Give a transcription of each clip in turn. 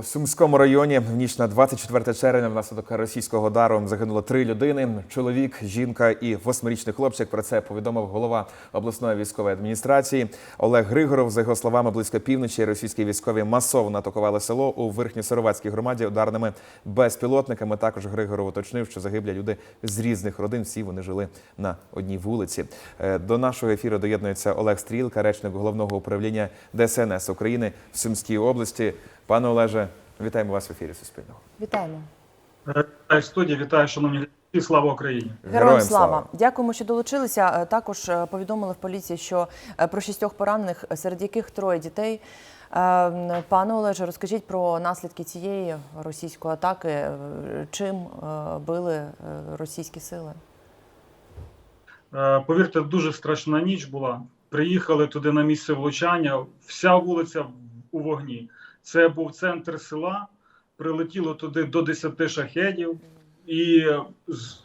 У Сумському районі в ніч на 24 червня внаслідок російського удару загинуло три людини: чоловік, жінка і восьмирічний хлопчик. Про це повідомив голова обласної військової адміністрації Олег Григоров. За його словами, близько півночі російські військові масово атакували село у Верхньосоровацькій громаді ударними безпілотниками. Також Григоров уточнив, що загиблі люди з різних родин. Всі вони жили на одній вулиці. Е, До нашого ефіру доєднується Олег Стрілка, речник головного управління ДСНС України в Сумській області. Пане Олеже, вітаємо вас в ефірі Суспільного. Вітаємо. Вітаю студія, вітаю, шановні глядачі, слава Україні. Героям слава. Дякуємо, що долучилися. Е, Також е, повідомили в поліції, що е, про шістьох поранених, е, серед яких троє дітей. Е, Пане Олеже, розкажіть про наслідки цієї російської атаки. Е, Чим е, били е, російські сили? Е, Повірте, дуже страшна ніч була. Приїхали туди на місце влучання. Вся вулиця у вогні. Це був центр села. Прилетіло туди до 10 шахедів, і з,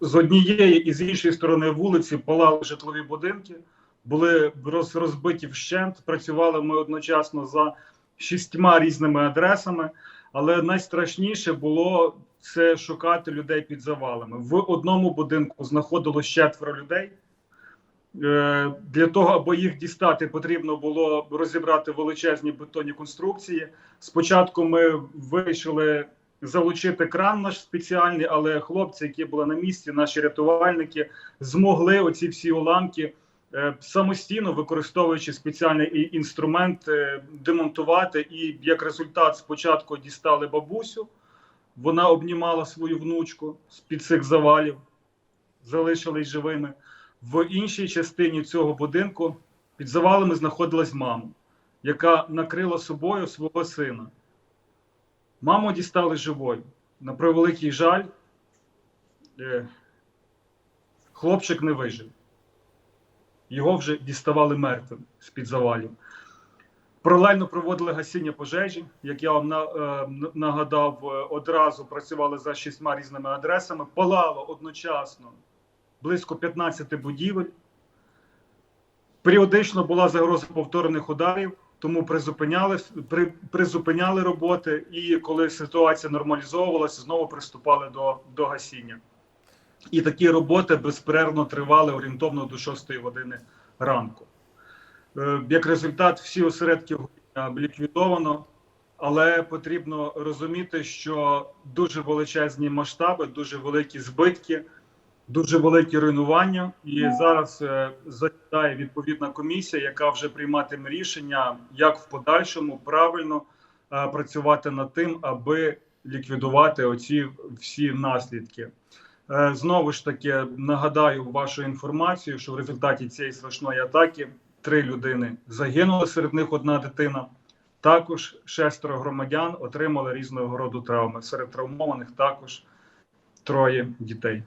з однієї і з іншої сторони вулиці палали житлові будинки, були роз, розбиті вщент. Працювали ми одночасно за шістьма різними адресами. Але найстрашніше було це шукати людей під завалами. В одному будинку знаходилось четверо людей. Е, Для того, аби їх дістати, потрібно було розібрати величезні бетонні конструкції. Спочатку ми вирішили залучити кран наш спеціальний, але хлопці, які були на місці, наші рятувальники, змогли оці всі уламки е, самостійно, використовуючи спеціальний інструмент, е, демонтувати. І як результат, спочатку дістали бабусю. Вона обнімала свою внучку з під цих завалів, залишились живими. В іншій частині цього будинку під завалами знаходилась мама, яка накрила собою свого сина. Маму дістали живою. На превеликий жаль, е, хлопчик не вижив. Його вже діставали мертвим з-під завалів. Паралельно проводили гасіння пожежі. Як я вам на, е, нагадав, е, одразу працювали за шістьма різними адресами. Палало одночасно близько 15 будівель. Періодично була загроза повторених ударів, тому призупиняли, при, призупиняли роботи, і коли ситуація нормалізовувалася, знову приступали до, до гасіння. І такі роботи безперервно тривали орієнтовно до 6 години ранку. Е, Як результат, всі осередки ліквідовано, але потрібно розуміти, що дуже величезні масштаби, дуже великі збитки, дуже великі руйнування. І зараз е, засідає відповідна комісія, яка вже прийматиме рішення, як в подальшому правильно е, працювати над тим, аби ліквідувати оці всі наслідки. Е, Знову ж таки нагадаю вашу інформацію, що в результаті цієї страшної атаки три людини загинули, серед них одна дитина. Також шестеро громадян отримали різного роду травми. Серед травмованих також троє дітей.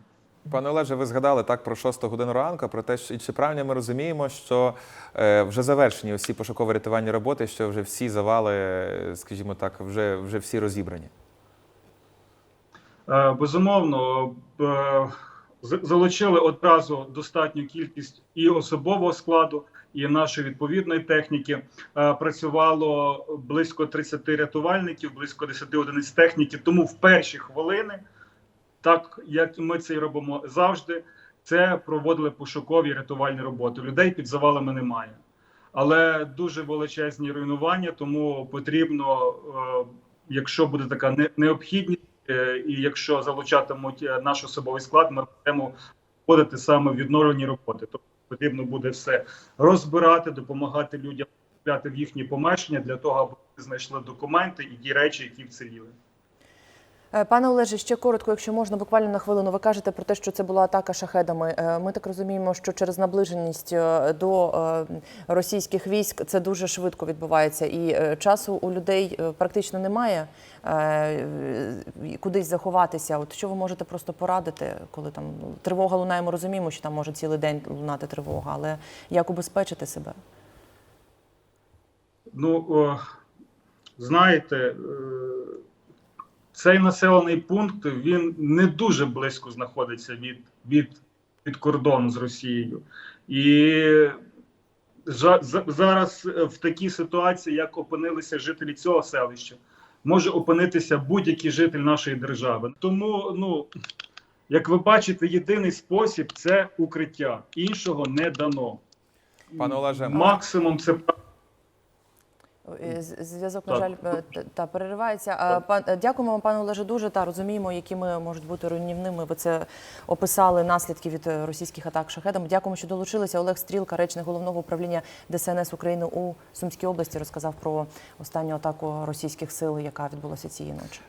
Пане Олеже, ви згадали так про 6 годину ранку, про те, що чи правильно ми розуміємо, що е, вже завершені усі пошуково-рятувальні роботи, що вже всі завали, е, скажімо так, вже, вже всі розібрані. Е, Безумовно, е, залучили одразу достатню кількість і особового складу, і нашої відповідної техніки. Е, Працювало близько 30 рятувальників, близько 10 одиниць техніки. Тому в перші хвилини, так як ми це й робимо завжди, це проводили пошукові рятувальні роботи. Людей під завалами немає. Але дуже величезні руйнування, тому потрібно, е, якщо буде така необхідність, Е, і якщо залучатимуть е, наш особовий склад, ми будемо входити саме в відновлені роботи. Тобто потрібно буде все розбирати, допомагати людям в їхні помешкання для того, аби знайшли документи і ті речі, які вціліли. Е, Пане Олеже, ще коротко, якщо можна, буквально на хвилину. Ви кажете про те, що це була атака шахедами. Е, Ми так розуміємо, що через наближеність е, до російських військ це дуже швидко відбувається, і часу у людей практично немає кудись заховатися. От що ви можете просто порадити, коли там ну, тривога лунає, ми розуміємо, що там може цілий день лунати тривога, але як убезпечити себе? Ну, знаєте, цей населений пункт він не дуже близько знаходиться від, від, від кордону з Росією. І жа- за- зараз в такій ситуації, як опинилися жителі цього селища, може опинитися будь-який житель нашої держави. Тому, ну як ви бачите, єдиний спосіб це укриття. Іншого не дано. Пане Олеже, максимум це Е, Зв'язок, на жаль, е, та переривається. Пан е, дякуємо вам, пане Олеже, дуже та розуміємо, якими можуть бути руйнівними. Ви це описали наслідки від е, російських атак шахедами. Дякуємо, що долучилися. Олег Стрілка, речник головного управління ДСНС України у Сумській області, розказав про останню атаку російських сил, яка відбулася цієї ночі.